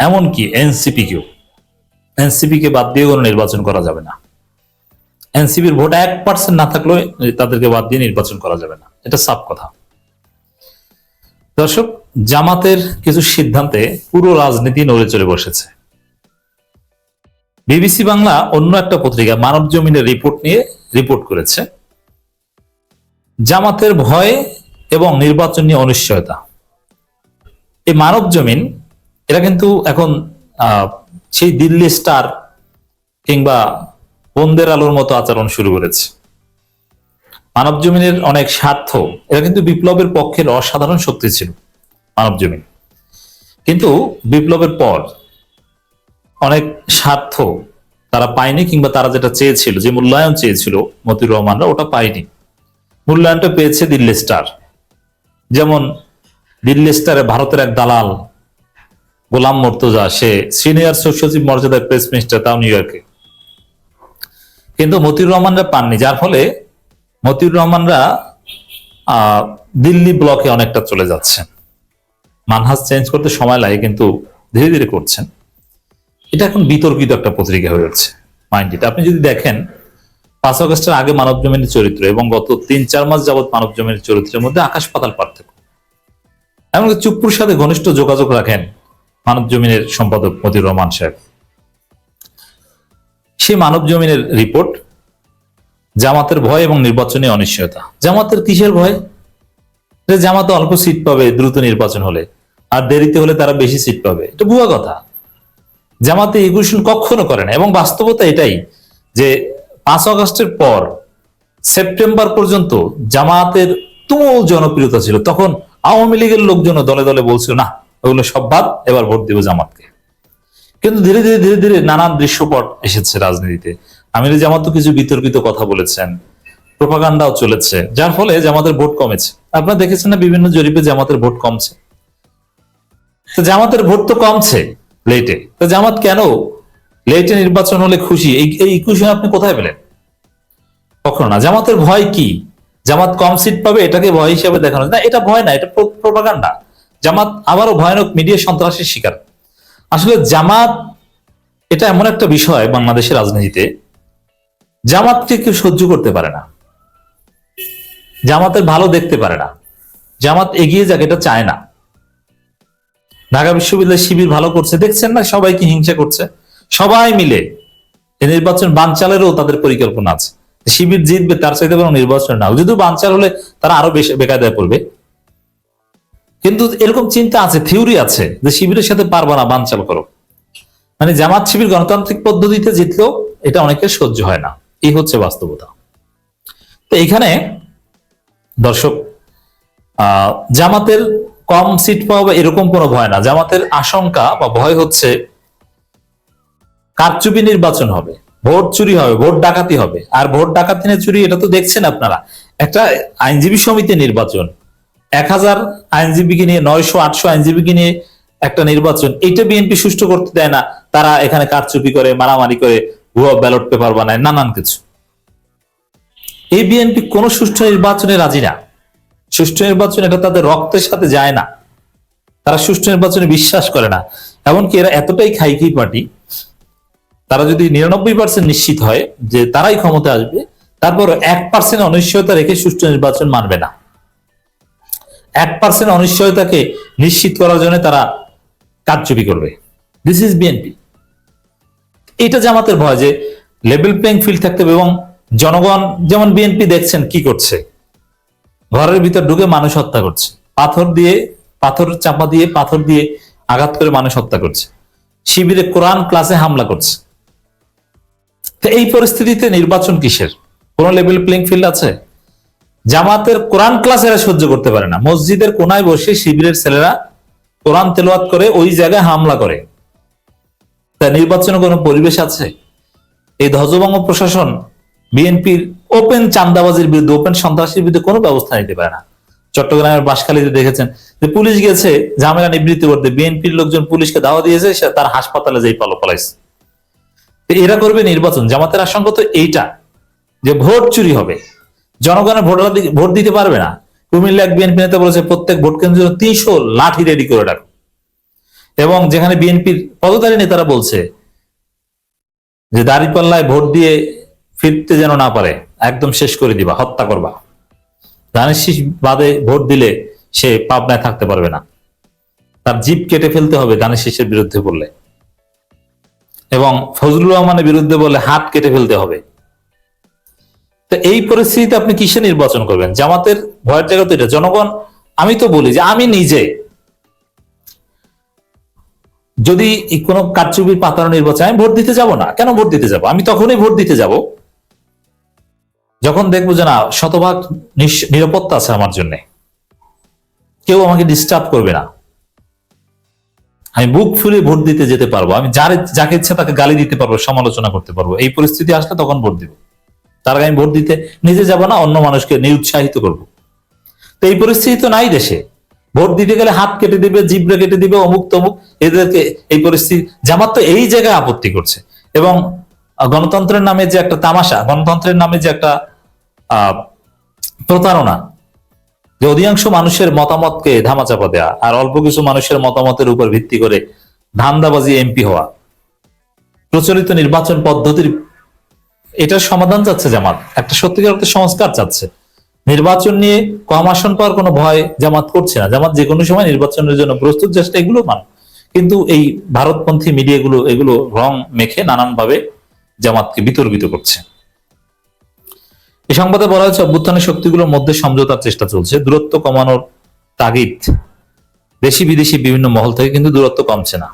এমনকি এনসিপি কেও এনসিপি কে বাদ দিয়ে কোনো নির্বাচন করা যাবে না। এনসিপির ভোট এক পার্সেন্ট না থাকলেও তাদেরকে বাদ দিয়ে নির্বাচন করা যাবে না। এটা সাফ কথা। দর্শক, জামাতের কিছু সিদ্ধান্তে পুরো রাজনীতি নড়ে চলে বসেছে। বিবিসি বাংলা অন্য একটা পত্রিকা মানব জমিনের রিপোর্ট নিয়ে রিপোর্ট করেছে। জামাতের ভয় এবং নির্বাচন নিয়ে অনিশ্চয়তা। এই মানব জমিন এরা কিন্তু এখন সেই দিল্লি স্টার কিংবা বন্দের আলোর মতো আচরণ শুরু করেছে। মানব জমিনের অনেক স্বার্থ, এরা কিন্তু বিপ্লবের পক্ষের অসাধারণ শক্তি ছিল, মানব জমিন কিন্তু বিপ্লবের পর অনেক স্বার্থ তারা পায়নি কিংবা তারা যেটা চেয়েছিল, যে মূল্যায়ন চেয়েছিল মতিউর রহমানরা, ওটা পায়নি। মূল্যায়নটা পেয়েছে দিল্লি স্টার। যেমন দিল্লি স্টারে ভারতের এক দালাল গোলাম মর্তজা, সে সিনিয়র সচিব মর্যাদার প্রেস মিনিস্টার তাও নিউ ইয়র্কে কিন্তু মতিউর রহমানরা পাননি, যার ফলে মতিউর রহমানরা দিল্লি ব্লকে অনেকটা চলে যাচ্ছেন। মানহাজ চেঞ্জ করতে সময় লাগে, কিন্তু ধীরে ধীরে করছেন। এটা এখন বিতর্কিত একটা পত্রিকা হয়ে উঠছে মাইন্ড ইট আপনি যদি দেখেন, পাঁচ আগস্টের আগে মানব জমিনের চরিত্র এবং গত তিন চার মাস যাবৎ মানব জমিনের চরিত্রের মধ্যে আকাশ পাতাল পার্থক্য। এমনকি চুপ্পুর সাথে ঘনিষ্ঠ যোগাযোগ রাখেন মানব জমিনের সম্পাদক মতিউর রহমান সাহেব। সেই মানব জমিনের রিপোর্ট, জামাতের ভয় এবং নির্বাচনী অনিশ্চয়তা। জামাতের কিসের ভয়? যে জামাতে অল্প সিট পাবে, দ্রুত নির্বাচন হলে। আর দেরিতে হলে তারা বেশি সিট পাবে। এটা ভুয়া কথা। জামাতে ইগুশন কখনো করে না। এবং বাস্তবতা এটাই যে পাঁচ আগস্টের পর সেপ্টেম্বর পর্যন্ত জামাতের তুমুল জনপ্রিয়তা ছিল। তখন আওয়ামী লীগের লোকজন দলে দলে বলছিল, না ওগুলো সব বাদ, এবার ভোট দিব জামাতকে। কিন্তু ধীরে ধীরে ধীরে ধীরে নানান দৃশ্যপট এসেছে রাজনীতিতে। আমির জামাত তো কিছু বিতর্কিত কথা বলেছেন, প্রোপাগান্ডাও চলেছে, যার ফলে জামাতের ভোট কমেছে। আপনারা দেখেছেন না বিভিন্ন জরিপে জামাতের ভোট কমছে? তো জামাতের ভোট তো কমছে লেটে তো জামাত কেন লেটে নির্বাচন হলে খুশি? এই এই ইকুয়েশন আপনি কোথায় পেলেন? কখনো না। জামাতের ভয় কি? জামাত কম সিট পাবে, এটাকে ভয় হিসেবে দেখানো না, এটা ভয় না, এটা প্রোপাগান্ডা। জামাত আবারও ভয়ানক মিডিয়া সন্ত্রাসের শিকার। আসলে জামাত এটা এমন একটা বিষয় বাংলাদেশের রাজনীতিতে, জামাতকে কেউ সহ্য করতে পারে না। জামাতের ভালো দেখতে পারে না। জামাত এগিয়ে যাক, এটা চায় না। ঢাকা বিশ্ববিদ্যালয় শিবির ভালো করছে, দেখছেন না সবাইকে হিংসা করছে? সবাই মিলে এই নির্বাচন বানচালেরও তাদের পরিকল্পনা আছে। শিবির জিতবে, তার চাইতে বরং নির্বাচন না। যদিও বানচাল হলে তারা আরও বেশি বেকায়দায় পড়বে। কিন্তু এরকম চিন্তা আছে থিওরি আছে যে শিবিরের সাথে পারব না, বানচাল করো। মানে জামাত শিবির গণতান্ত্রিক পদ্ধতিতে জিতলেও এটা অনেকের সহ্য হয় না। এই হচ্ছে বাস্তবতা। তো এখানে দর্শক জামাতের কম সিট পাওয়া বা এরকম কোনো ভয় না। জামাতের আশঙ্কা বা ভয় হচ্ছে কারচুপি নির্বাচন হবে, ভোট চুরি হবে, ভোট ডাকাতি হবে। আর ভোট ডাকাতি না চুরি, এটা তো দেখছেন আপনারা। একটা আইনজীবী সমিতি নির্বাচন এক হাজার আইনজীবীকে নিয়ে, নয়শো, আটশো আইনজীবীকে নিয়ে একটা নির্বাচন এটা বিএনপি সুষ্ঠু করতে দেয় না। তারা এখানে কারচুপি করে, মারামারি করে, ভুয়া ব্যালট পেপার বানায়, নানান কিছু। এই বিএনপি কোন সুষ্ঠু নির্বাচনে রাজি না। সুষ্ঠু নির্বাচন এটা তাদের রক্তের সাথে যায় না। তারা সুষ্ঠু নির্বাচনে বিশ্বাস করে না। এমনকি এরা এতটাই খাইকি পার্টি, তারা যদি নিরানব্বই পার্সেন্ট নিশ্চিত হয় যে তারাই ক্ষমতা আসবে তারপর এক পার্সেন্ট অনিশ্চয়তা রেখে সুষ্ঠু নির্বাচন মানবে না। এক পার্সেন্ট অনিশ্চয়তাকে নিশ্চিত করার জন্য তারা কারচুপি করবে। দিস ইজ বিএনপি এটা জামাতের ভয় যে লেভেল প্লেইং ফিল্ড থাকতে হবে এবং জনগণ, যেমন বিএনপি দেখছেন কি করছে। ঘরের ভিতর ঢুকে মানুষ হত্যা করছে। পাথর দিয়ে, পাথর চাপা দিয়ে, পাথর দিয়ে আঘাত করে মানুষ হত্যা করছে। শিবিরে কোরআন ক্লাসে হামলা করছে। তো এই পরিস্থিতিতে নির্বাচন কিসের? কোন লেভেল প্লেইং ফিল্ড আছে? জামাতের কোরআন ক্লাস এরা সহ্য করতে পারে না। মসজিদের কোনায় বসে শিবিরের ছেলেরা কোরআন তেলোয়াত করে ওই জায়গায় হামলা করে। তা নির্বাচনে কোনো পরিবেশ আছে? এই ধ্বজভঙ্গ প্রশাসন বিএনপির ওপেন চান্দাবাজির বিরুদ্ধে, ওপেন সন্ত্রাসীর বিরুদ্ধে কোনো ব্যবস্থা নিতে পারে না। চট্টগ্রামের বাসখালীতে দেখেছেন যে পুলিশ গেছে, ঝামেলা নিবৃত্তি করতে। বিএনপির লোকজন পুলিশকে দাওয়া দিয়েছে, সে তার হাসপাতালে যেই পালো পালাইছে। এরা করবে নির্বাচন। জামাতের আশঙ্কা তো এইটা, যে ভোট চুরি হবে। জনগণের ভোট ভোট দিতে পারবে না। কুমিল্লা বিএনপি নেতা বলেছে, প্রত্যেক ভোট কেন্দ্রের জন্য তিনশো লাঠি রেডি করে রাখো এবং যেখানে বিএনপির পদধারী নেতারা বলছে যে, দাঁড়িপাল্লায় ভোট দিয়ে ফিরতে যেন না পারে, একদম শেষ করে দিবা, হত্যা করবা। শীষ বাদে ভোট দিলে সে পাবনায় থাকতে পারবে না। তার জিপ কেটে ফেলতে হবে ধানের শীষের বিরুদ্ধে বললে। এবং ফজলুর রহমানের বিরুদ্ধে বলে হাত কেটে ফেলতে হবে। তো এই পরিস্থিতিতে আপনি কিসে নির্বাচন করবেন? জামাতের ভয়ের জায়গা তো এটা। জনগণ, আমি তো বলি যে আমি নিজে, যদি কোনো কারচুপির পাতানো নির্বাচন আমি ভোট দিতে যাব না, কেন ভোট দিতে যাব? আমি তখনই ভোট দিতে যাব। যখন দেখব যে না, শতভাগ নিরাপত্তা আছে আমার জন্য। কেউ আমাকে ডিস্টার্ব করবে না। আমি বুক ফুলে ভোট দিতে যেতে পারব। আমি যার যাকে ইচ্ছা তাকে গালি দিতে পারব, সমালোচনা করতে পারব। এই পরিস্থিতি আসলে তখন ভোট দিব। তার আমি ভোট দিতে নিজে যাব না, অন্য মানুষকে নিরুৎসাহিত করব। তো এই পরিস্থিতি তো নাই দেশে। ভোট দিতে গেলে হাত কেটে দিবে, জিব্রে কেটে দিবে, অমুক তমুক, এদেরকে এই পরিস্থিতি, জামাত তো এই জায়গায় আপত্তি করছে। এবং গণতন্ত্রের নামে যে একটা তামাশা, গণতন্ত্রের নামে যে একটা প্রতারণা, যে অধিকাংশ মানুষের মতামতকে ধামাচাপা দেয়া, আর অল্প কিছু মানুষের মতামতের উপর ভিত্তি করে ধান্দাবাজি এমপি হওয়া, প্রচলিত নির্বাচন পদ্ধতির এটার সমাধান চাচ্ছে জামাত। একটা সত্যিকার অর্থে সংস্কার চাচ্ছে। নির্বাচন নিয়ে কম আসন পাওয়ার কোনো ভয় জামাত করছে না। জামাত যে কোনো সময় নির্বাচনের জন্য প্রস্তুত চেষ্টা এগুলো মান। কিন্তু এই ভারতপন্থী মিডিয়াগুলো, এগুলো রং মেখে নানানভাবে জামাতকে বিতর্কিত করছে। এ সংবাদে বলা হয়েছে, অভ্যুত্থানের শক্তিগুলোর মধ্যে সমঝোতার চেষ্টা চলছে। দূরত্ব কমানোর তাগিদ দেশি বিদেশি বিভিন্ন মহল থেকে কিন্তু দূরত্ব কমছে না।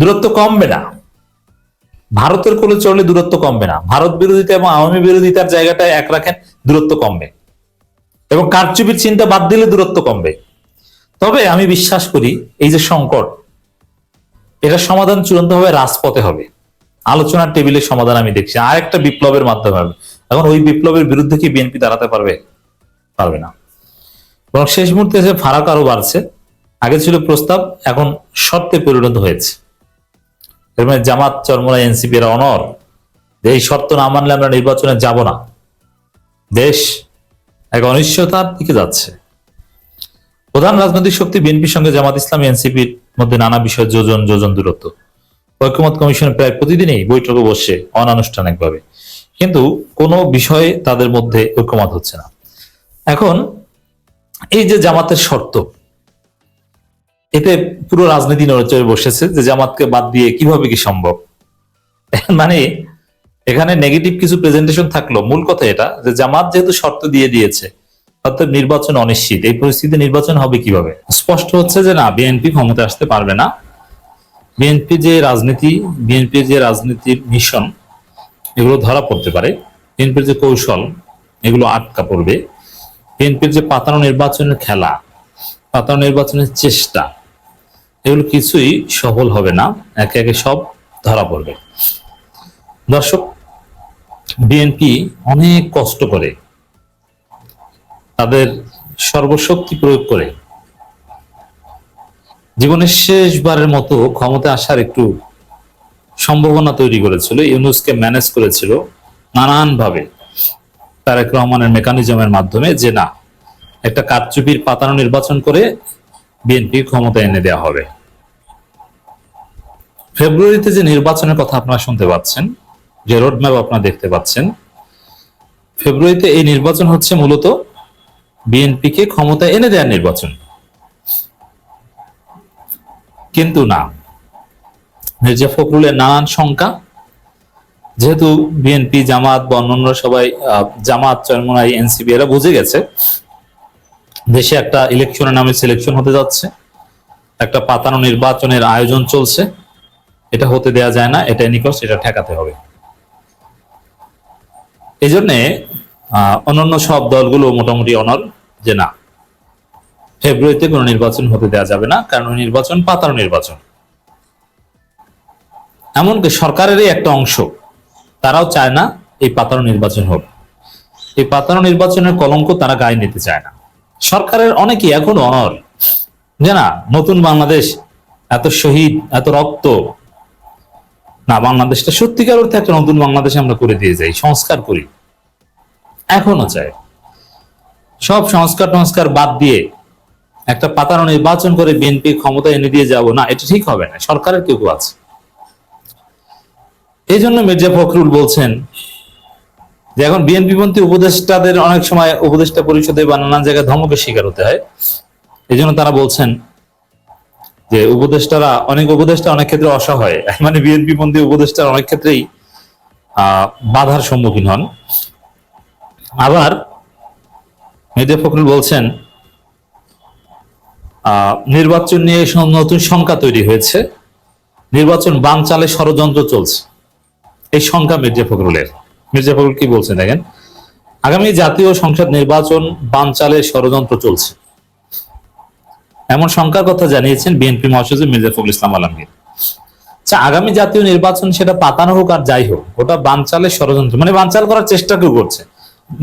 দূরত্ব কমবে না। ভারতের কোলে চললে দূরত্ব কমবে না। ভারত বিরোধিতা এবং আওয়ামী বিরোধিতার জায়গাটায় এক রাখেন, দূরত্ব কমবে। এবং কারচুপির চিন্তা বাদ দিলে দূরত্ব কমবে। তবে আমি বিশ্বাস করি, এই যে সংকট, এটা সমাধান চূড়ান্তভাবে রাজপথে হবে। আলোচনার টেবিলের সমাধান আমি দেখছি। আর একটা বিপ্লবের মাধ্যমে হবে। এখন ওই বিপ্লবের বিরুদ্ধে কি বিএনপি দাঁড়াতে পারবে? পারবে না। এবং শেষ মুহূর্তে এসে ফারাক আরও বাড়ছে। আগে ছিল প্রস্তাব, এখন শর্তে পরিণত হয়েছে। এর মানে জামাত চরমোনা এনসিপি এর অনর। এই শর্ত না মানলে আমরা নির্বাচনে যাব না। দেশ এক অনিশ্চয়তার দিকে যাচ্ছে। প্রধান রাজনৈতিক শক্তি বিএনপির সঙ্গে জামাত ইসলাম এনসিপির মধ্যে নানা বিষয়ে যোজন যোজন দূরত্ব। ঐক্যমত কমিশন প্রায় প্রতিদিনই বৈঠকে বসে অনানুষ্ঠানিকভাবে। কিন্তু কোনো বিষয়ে তাদের মধ্যে ঐক্যমত হচ্ছে না। এখন এই যে জামাতের শর্ত এতে পুরো রাজনীতি নড়েচড়ে বসেছে যে জামাতকে বাদ দিয়ে কীভাবে কি সম্ভব? মানে এখানে নেগেটিভ কিছু প্রেজেন্টেশন থাকল। মূল কথা এটা, যে জামাত যেহেতু শর্ত দিয়ে দিয়েছে, অর্থাৎ নির্বাচন অনিশ্চিত, এই পরিস্থিতিতে নির্বাচন হবে কীভাবে? স্পষ্ট হচ্ছে যে না বিএনপি ক্ষমতা আসতে পারবে না। বিএনপি যে রাজনীতি বিএনপির যে রাজনীতির মিশন এগুলো ধরা পড়তে পারে। বিএনপির যে কৌশল, এগুলো আটকা পড়বে। বিএনপির যে পাতানো নির্বাচনের খেলা পাতানো নির্বাচনের চেষ্টা, এগুলো কিছুই সফল হবে না। একে একে সব ধরা পড়বে। দর্শক, বিএনপি অনেক কষ্ট করে তাদের সর্বশক্তি প্রয়োগ করে জীবনের শেষবারের মতো ক্ষমতা আসার একটু সম্ভাবনা তৈরি করেছিল, ইউনুসকে ম্যানেজ করেছিল নানানভাবে। তারেক রহমানের মেকানিজমের মাধ্যমে যে না একটা কারচুপির পাতানো নির্বাচন করে বিএনপি ক্ষমতা এনে দেওয়া হবে। ফেব্রুয়ারিতে যে নির্বাচনের কথা আপনারা শুনতে পাচ্ছেন, যে রোডম্যাপ আপনারা দেখতে পাচ্ছেন, ফেব্রুয়ারিতে এই নির্বাচন হচ্ছে মূলত বিএনপিকে ক্ষমতা এনে দেওয়ার নির্বাচন। কিন্তু না, মির্জা ফখরুলের নানান শঙ্কা, যেহেতু বিএনপি, জামাত বা অন্যান্য সবাই জামাত, চরমোনাই, এনসিপি, এরা বুঝে গেছে দেশে একটা ইলেকশনের নামে সিলেকশন হতে যাচ্ছে। একটা পাতানো নির্বাচনের আয়োজন চলছে। এটা হতে দেয়া যায় না এটা নিকশ এটা ঠেকাতে হবে। এই জন্যে অন্যান্য সব দলগুলো মোটামুটি অনর যে না ফেব্রুয়ারিতে কোনো নির্বাচন হতে দেওয়া যাবে না, কারণ নির্বাচন পাতানো নির্বাচন। এমনকি সরকারেরই একটা অংশ, তারাও চায় না এই পাতানো নির্বাচন হোক। এই পাতানো নির্বাচনের কলঙ্ক তারা গায়ে নিতে চায় না। সরকারের অনেকেই এখন অনর। যে না, নতুন বাংলাদেশ, এত শহীদ, এত রক্ত। না, বাংলাদেশটা সত্যিকার অর্থে একটা নতুন বাংলাদেশ আমরা করে দিয়ে যাই, সংস্কার করি। এখনও চাই। সব সংস্কার টংস্কার বাদ দিয়ে একটা পাতানো নির্বাচন করে বিএনপি ক্ষমতা এনে দিয়ে যাব, না, এটা ঠিক হবে না, সরকারের কেউ আছে। এই জন্য মির্জা ফখরুল বলছেন যে এখন বিএনপি পন্থী উপদেষ্টাদের অনেক সময় উপদেষ্টা পরিষদে বা নানান জায়গায় ধমকের শিকার হতে হয়। এই জন্য তারা বলছেন যে উপদেষ্টারা, অনেক উপদেষ্টা অনেক ক্ষেত্রে অসহায়। মানে বিএনপি পন্থী উপদেষ্টার অনেক ক্ষেত্রেই বাধার সম্মুখীন হন। আবার মির্জা ফখরুল বলছেন নির্বাচন নিয়ে নতুন শঙ্কা তৈরি হয়েছে। নির্বাচন বাম চালে ষড়যন্ত্র চলছে। এই শঙ্কা মির্জা ফখরুলের। মির্জা ফখরুল কি বলছেন দেখেন? আগামী জাতীয় সংসদ নির্বাচন বাম চালে ষড়যন্ত্র চলছে। এমন শঙ্কার কথা জানিয়েছেন বিএনপি মহাসচিব মির্জা ফখরুল ইসলাম আলমগীর। আচ্ছা আগামী জাতীয় নির্বাচন সেটা পাতানো হোক আর যাই হোক, ওটা বানচালের ষড়যন্ত্র মানে বানচাল করার চেষ্টা কেউ করছে।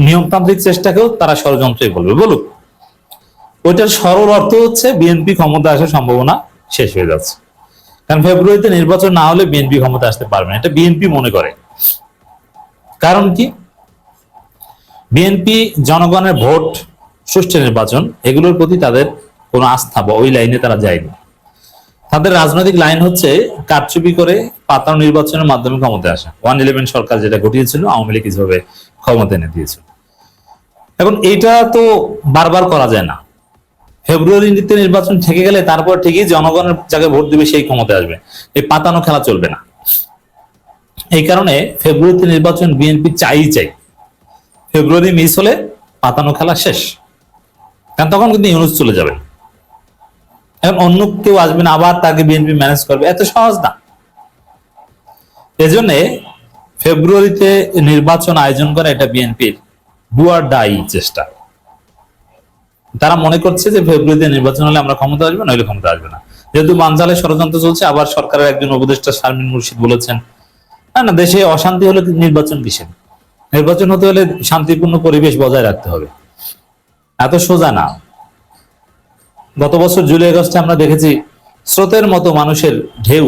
নিয়মতান্ত্রিক চেষ্টাকেও তারা ষড়যন্ত্রই বলবে বলুক, ওইটার সরল অর্থ হচ্ছে বিএনপি ক্ষমতা আসার সম্ভাবনা শেষ হয়ে যাচ্ছে। কারণ ফেব্রুয়ারিতে নির্বাচন না হলে বিএনপি ক্ষমতা আসতে পারবে না। এটা বিএনপি মনে করে। কারণ কি? বিএনপি জনগণের ভোট, সুষ্ঠু নির্বাচন, এগুলোর প্রতি তাদের কোনো আস্থা বা ওই লাইনে তারা যায়নি। তাদের রাজনৈতিক লাইন হচ্ছে কারচুপি করে পাতানো নির্বাচনের মাধ্যমে ক্ষমতায় আসা। ওয়ান ইলেভেন সরকার যেটা ঘটিয়েছিল, আওয়ামী লীগ কীভাবে ক্ষমতা এনে দিয়েছিল। এখন এটা তো বারবার করা যায় না। ফেব্রুয়ারিতে নির্বাচন থেকে গেলে তারপর ঠিকই জনগণের যাকে ভোট দিবে সেই ক্ষমতায় আসবে। এই পাতানো খেলা চলবে না। এই কারণে ফেব্রুয়ারিতে নির্বাচন বিএনপি চাই চাই। ফেব্রুয়ারি মিস হলে পাতানো খেলা শেষ। কারণ তখন কিন্তু ইউনুস চলে যাবে এখন অন্য কেউ আসবে না, আবার তাকে বিএনপি ম্যানেজ করবে। এত সহজ না। এজন্য ফেব্রুয়ারিতে নির্বাচন আয়োজন করা এটা বিএনপির ডুয়ার ডাই চেষ্টা। তারা মনে করছে যে ফেব্রুয়ারিতে নির্বাচন হলে আমরা ক্ষমতা আসবে, নইলে ক্ষমতা আসবে না। যেহেতু বানজালে ষড়যন্ত্র চলছে, আবার সরকারের একজন উপদেষ্টা শারমিন মুর্শিদ বলেছেন না না, দেশে অশান্তি হলে নির্বাচন কিসের? নির্বাচন হতে হলে শান্তিপূর্ণ পরিবেশ বজায় রাখতে হবে। এত সোজা না। গত বছর জুলাই, আগস্টে আমরা দেখেছি স্রোতের মতো মানুষের ঢেউ।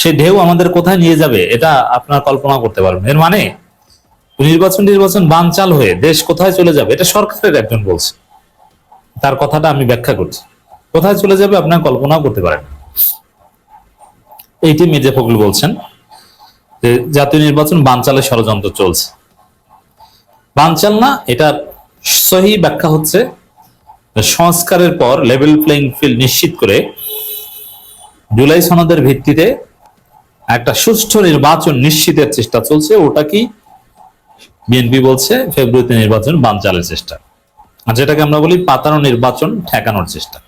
সে ঢেউ আমাদের কোথায় নিয়ে যাবে, এটা আপনার কল্পনা করতে পারবেন। এর মানে নির্বাচন নির্বাচন বানচাল হয়ে দেশ কোথায় চলে যাবে, এটা সরকারের একজন বলছে। তার কথাটা আমি ব্যাখ্যা করছি। কোথায় চলে যাবে আপনার কল্পনাও করতে পারেন। এইটি মির্জা ফখরুল বলছেন যে, জাতীয় নির্বাচন বানচালের ষড়যন্ত্র চলছে। বানচাল না, এটার সহি ব্যাখ্যা হচ্ছে, সংস্কারের পর লেভেল প্লেইং ফিল্ড নিশ্চিত করে জুলাই সনদের ভিত্তিতে একটা সুষ্ঠু নির্বাচন নিশ্চিতের চেষ্টা চলছে, ওটা কি বিএনপি বলছে ফেব্রুয়ারিতে নির্বাচন বানচালের চেষ্টা। আর যেটাকে আমরা বলি পাতানো নির্বাচন ঠেকানোর চেষ্টা।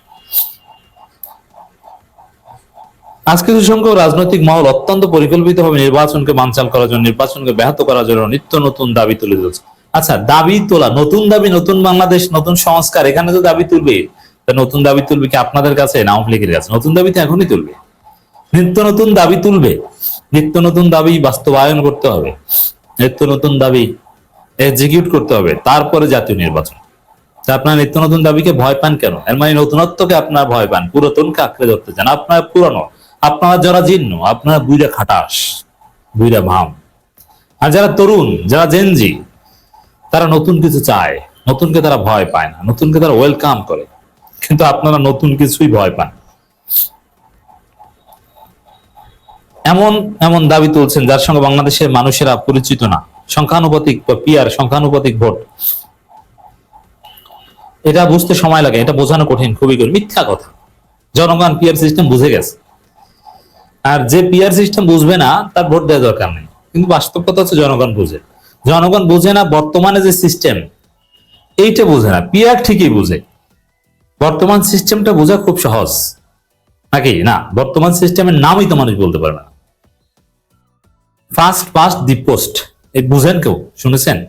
আজ কিছু সংখ্যক রাজনৈতিক মহল অত্যন্ত পরিকল্পিতভাবে নির্বাচনকে বানচাল করার জন্য, নির্বাচনকে ব্যাহত করার জন্য নিত্য নতুন দাবি তুলে ধরছে। আচ্ছা দাবি তোলা, নতুন দাবি, নতুন বাংলাদেশ, নতুন সংস্কার, এখানে তো দাবি তুলবে। নতুন দাবি তুলবে কি আপনাদের কাছে না আওয়ামী লীগের কাছে? নতুন দাবি তো এখনই তুলবে। নিত্য নতুন দাবি তুলবে। নিত্য নতুন দাবি বাস্তবায়ন করতে হবে। নিত্য নতুন দাবি এক্সিকিউট করতে হবে, তারপরে জাতীয় নির্বাচন। আপনার নিত্য নতুন দাবিকে ভয় পান কেন? এর মানে নতুনত্বকে আপনার ভয় পান। পুরাতনকে আঁকড়ে ধরতে চান। আপনার পুরানো আপনারা যারা জীর্ণ, আপনারা বুইরা খাটাস, বুইরা ভাম। আর যারা তরুণ, যারা জেনজি তারা নতুন কিছু চায়, নতুনকে তারা ভয় পায় না, নতুনকে তারা ওয়েলকাম করে, কিন্তু আপনারা নতুন কিছুই ভয় পান এমন এমন দাবি তুলছেন যার সঙ্গে বাংলাদেশের মানুষেরা পরিচিত না, সংখ্যানুপাতিক বা পিয়ার সংখ্যানুপাতিক ভোট। এটা বুঝতে সময় লাগে, এটা বোঝানো কঠিন, খুবই মিথ্যা কথা। জনগণ পিয়ার সিস্টেম বুঝে গেছে। আর যে পিয়ার সিস্টেম বুঝবে না, তার ভোট দেওয়ার দরকার নেই। কিন্তু বাস্তব কথা হচ্ছে জনগণ বুঝে। জনগণ বুঝে না বর্তমানে যে সিস্টেম এইটা বুঝে না। পিয়ার ঠিকই বুঝে। বর্তমান সিস্টেমটা বোঝা খুব সহজ। নাকি? না, বর্তমান সিস্টেমের নামই তো মানুষ বলতে পারে না। ফার্স্ট ফার্স্ট দি পোস্ট এই বুঝেন কেউ? শুনেছেন?